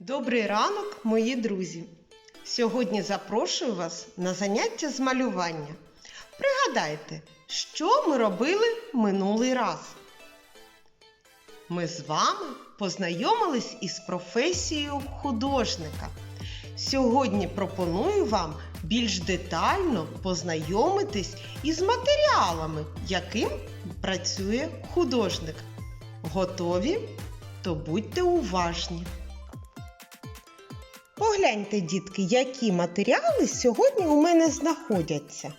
Добрий ранок, мої друзі! Сьогодні запрошую вас на заняття з малювання. Пригадайте, що ми робили минулий раз. Ми з вами познайомились із професією художника. Сьогодні пропоную вам більш детально познайомитись із матеріалами, яким працює художник. Готові? То будьте уважні. Погляньте, дітки, які матеріали сьогодні у мене знаходяться.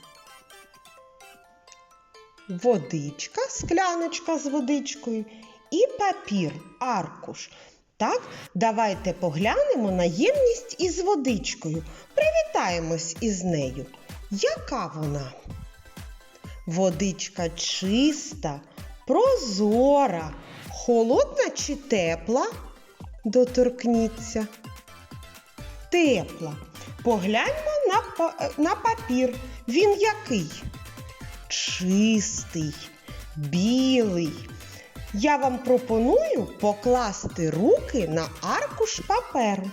Водичка, скляночка з водичкою і папір, аркуш. Так, давайте поглянемо на ємність із водичкою. Привітаємось із нею. Яка вона? Водичка чиста, прозора, холодна чи тепла? Доторкніться тепла. Погляньмо на, на папір. Він який? Чистий, білий. Я вам пропоную покласти руки на аркуш паперу.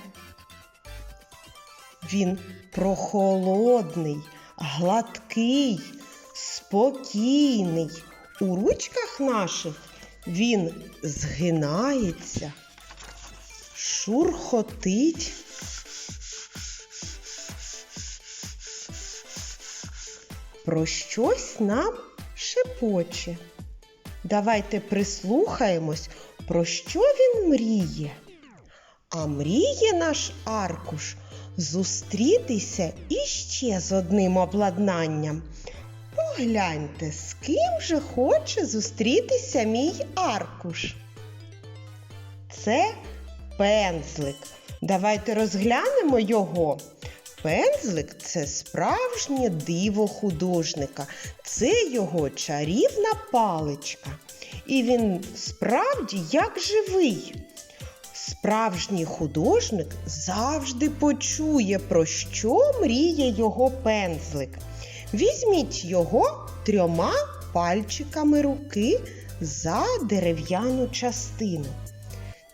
Він прохолодний, гладкий, спокійний. У ручках наших він згинається, шурхотить. Про щось нам шепоче. Давайте прислухаємось, про що він мріє. А мріє наш аркуш зустрітися іще з одним обладнанням. Погляньте, з ким же хоче зустрітися мій аркуш. Це пензлик. Давайте розглянемо його. Пензлик це справжнє диво художника, це його чарівна паличка. І він справді як живий. Справжній художник завжди почує, про що мріє його пензлик. Візьміть його трьома пальчиками руки за дерев'яну частину.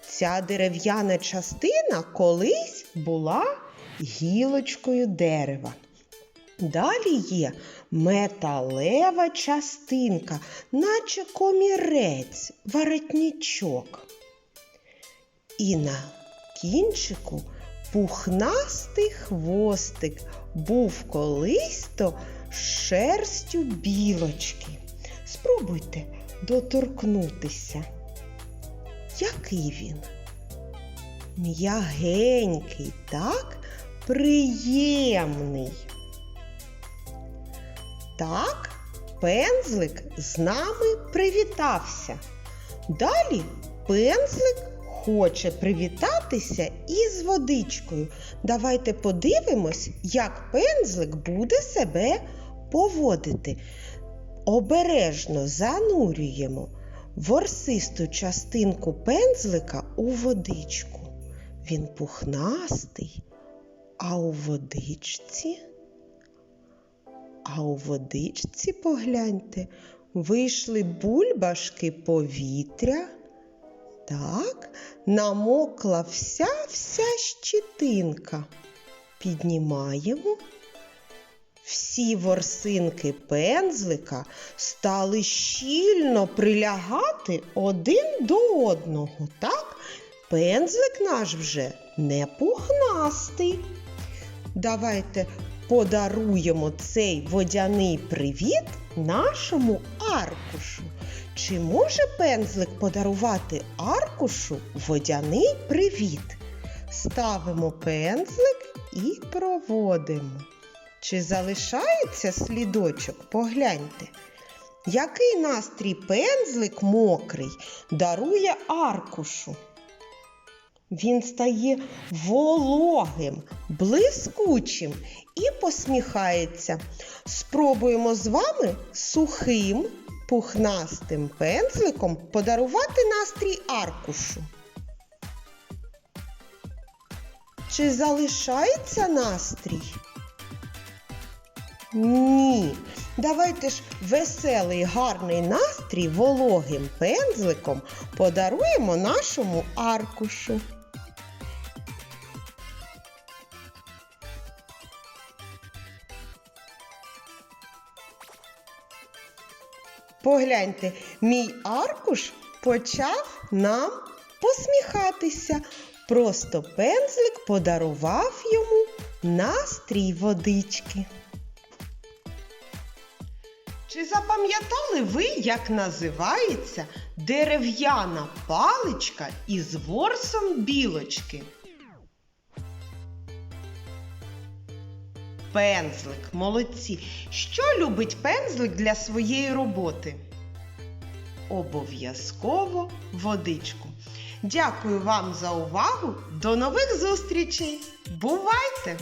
Ця дерев'яна частина колись була гілочкою дерева. Далі є металева частинка, наче комірець, воротничок. І на кінчику пухнастий хвостик був колись то шерстю білочки. Спробуйте доторкнутися. Який він? М'ягенький, так? Приємний. Так, пензлик з нами привітався. Далі пензлик хоче привітатися із водичкою. Давайте подивимось, як пензлик буде себе поводити. Обережно занурюємо ворсисту частинку пензлика у водичку. Він пухнастий, а у водичці, а у водичці, погляньте, вийшли бульбашки повітря. Так, намокла вся вся щитинка. Піднімаємо. Всі ворсинки пензлика стали щільно прилягати один до одного. Так, пензлик наш вже не пухнастий. Давайте подаруємо цей водяний привіт нашому аркушу. Чи може пензлик подарувати аркушу водяний привіт? Ставимо пензлик і проводимо. Чи залишається слідочок? Погляньте. Який настрій пензлик мокрий дарує аркушу? Він стає вологим, блискучим і посміхається. Спробуємо з вами сухим, пухнастим пензликом подарувати настрій аркушу. Чи залишається настрій? Ні. Давайте ж веселий гарний настрій вологим пензликом подаруємо нашому аркушу. Погляньте, мій аркуш почав нам посміхатися. Просто пензлик подарував йому настрій водички. Чи запам'ятали ви, як називається дерев'яна паличка із ворсом білочки? Пензлик, молодці. Що любить пензлик для своєї роботи? Обов'язково водичку. Дякую вам за увагу. До нових зустрічей. Бувайте!